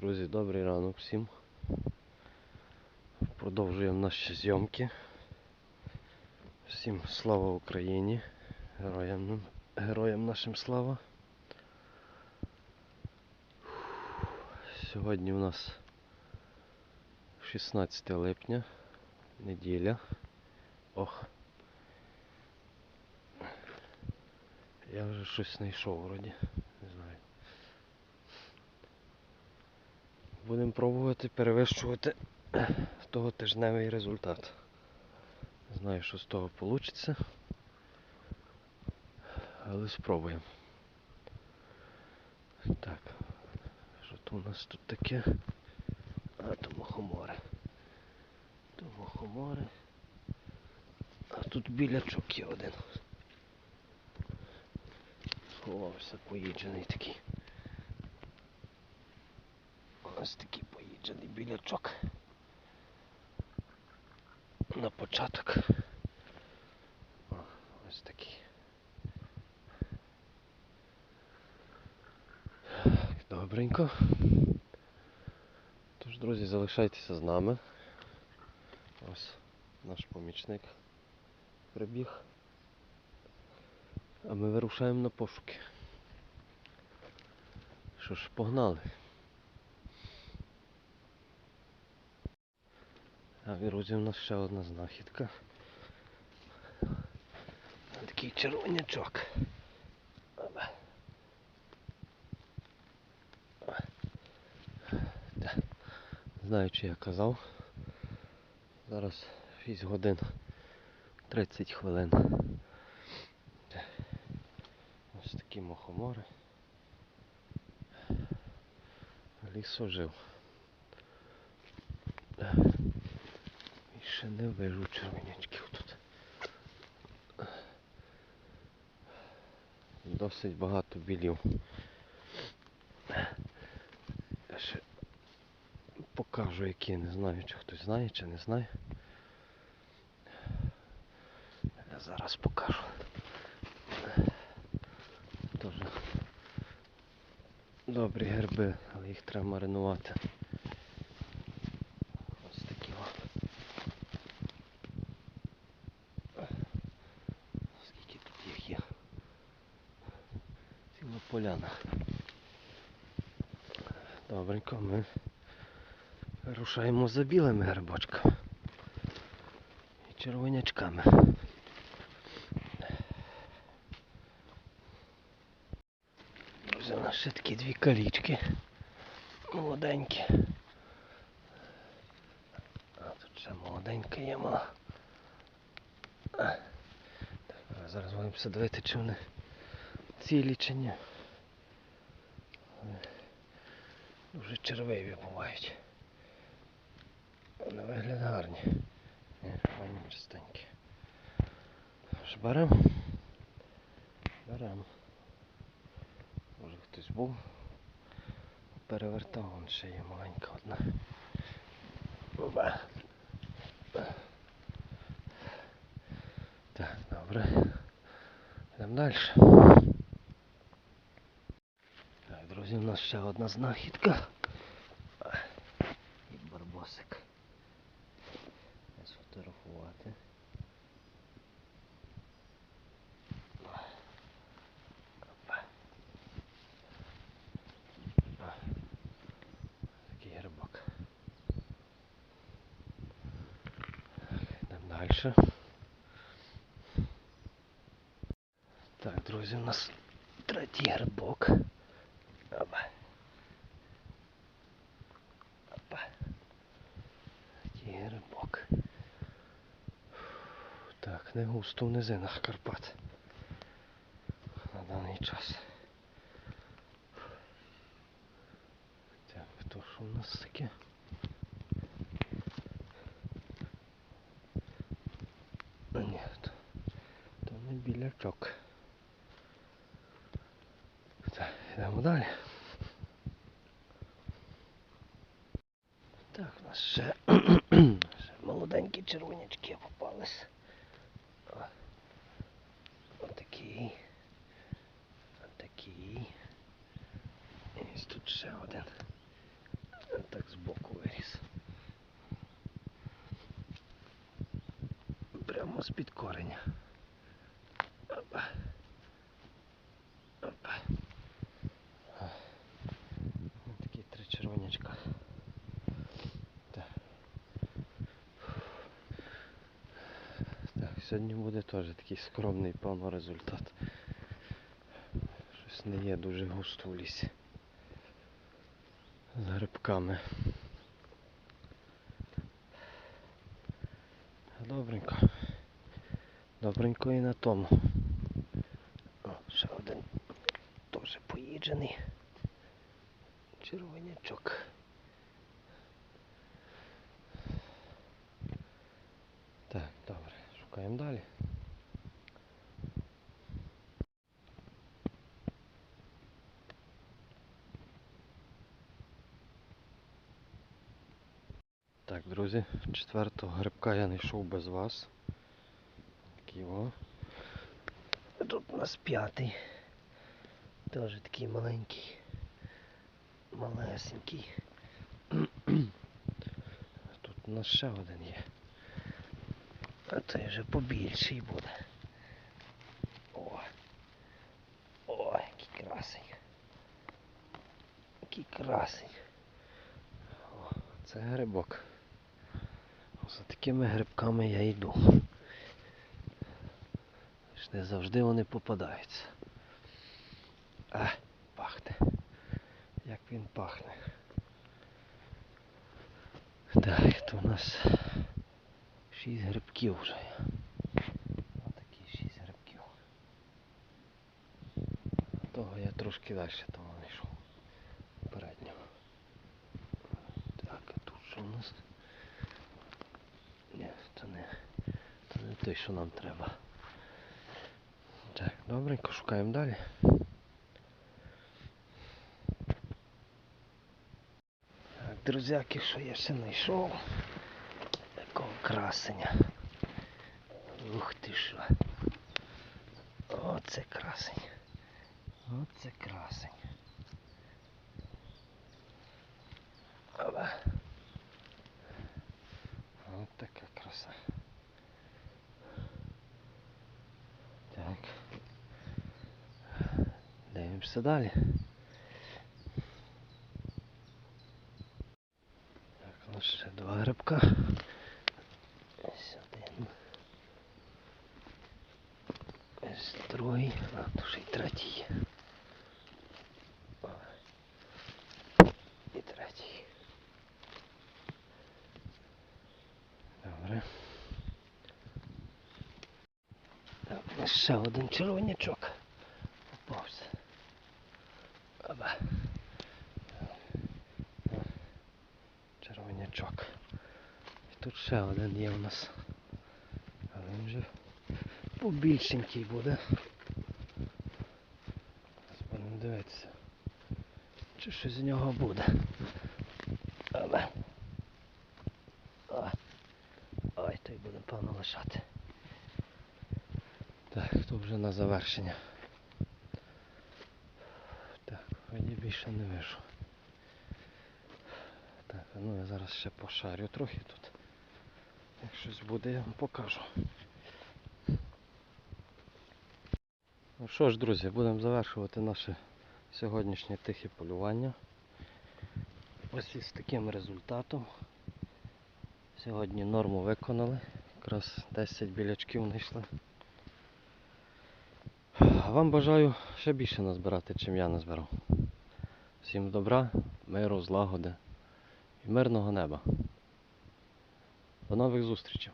Друзі, добрий ранок всім. Продовжуємо наші зйомки. Всім слава Україні. Героям, героям нашим слава. Сьогодні у нас 16 липня, неділя. Ох. Я вже щось знайшов вроді. Не знаю. Будемо пробувати перевищувати того тижневий результат. Не знаю, що з того вийде. Але спробуємо. Так. Що то у нас тут таке? А, то мухомори. То мухомори. А тут білячок є один. Сховався поїджений такий. Ось такий поїджений білячок. На початок. О, ось такий. Добренько. Тож, друзі, залишайтеся з нами. Ось наш помічник прибіг. А ми вирушаємо на пошуки. Що ж, погнали. А друзі, у нас ще одна знахідка. Такий червонячок. Знаю, чи я казав. Зараз 6 годин 30 хвилин. Ось такі мухомори. Ліс Ще не вижу червонячків тут. Досить багато білів. Я ще покажу які, не знаю, чи хтось знає, чи не знає. Я зараз покажу. Тоже добрі герби, але їх треба маринувати. Ось такі о. Скільки тут їх є? Ціла поляна. Добренько, ми рушаємо за білими грибочками і червонячками. Друзі, у нас ще такі дві калічки. Молоденькі. А тут ще молоденька є мала. Так, зараз будемо дивити, чи вони цілі чи ні. Але Дуже червиві бувають. На вигляд гарні. Ні, файні чистенькі. Ж беремо? Беремо. Може хтось був. Перевертав, вон ще є маленька одна. Опа. Так, добре. Йдемо далі. Так, друзі, у нас ще одна знахідка. І барбосик. Сфотографувати. Такий грибок. Йдемо далі. Так, друзі, у нас третій грибок. Опа. Опа. Такий грибок. Так, не густо в низинах Карпат. На даний час. Так, то що у нас таке? А ні, то, то не білячок. Так, йдемо далі. Так, у нас ще молоденькі червонячки попались. Отакий. Отакий. І ось тут ще один. Так збоку виріс. Прямо з-під кореня. Сьогодні буде теж такий скромний певно результат. Щось не є дуже густо в лісі. З грибками. Добренько. Добренько і на тому. О, ще один теж поїджений. Червонячок. Так, добре, шукаємо далі. Так, друзі, четвертого грибка я не йшов без вас. Такий о. Тут у нас п'ятий. Теж такий маленький. Малесенький. Тут у нас ще один є. А цей вже побільший буде. О. О, який красень. Який красень. О, це грибок. За такими грибками я йду. Не завжди вони попадаються. А, пахне. Як він пахне. Так, то у нас шість грибків вже. Отакі шість грибків. Того я трошки далі того не йшов. Переднього. Так, а тут що у нас? Ні, це не, той, що нам треба. Так, добренько, шукаємо далі. Так, друзяки, що я ще знайшов? Такого красення. Ух ти що. Оце красень. Оце красень. Дивимося далі. Так, у нас ще два грибка. Ось один. Ось другий, а тут ще й третій І третій. Добре. Так, ще один червонячок. Попався. Оба. О, Червонячок. І тут ще один є у нас. Але він вже побільшенький буде. Будемо дивитися. Чи щось з нього буде. О. Ой, той буде певно лишати. Так, то вже на завершення. Так, вроді більше не вийшов. Ну я зараз ще пошарю трохи тут. Як щось буде, я вам покажу. Ну що ж, друзі, будемо завершувати наше сьогоднішнє тихе полювання. Ось із таким результатом. Сьогодні норму виконали. Якраз 10 білячків знайшли. Вам бажаю ще більше назбирати, чим я назбирав. Всім добра, миру, злагоди мирного неба. До нових зустрічей!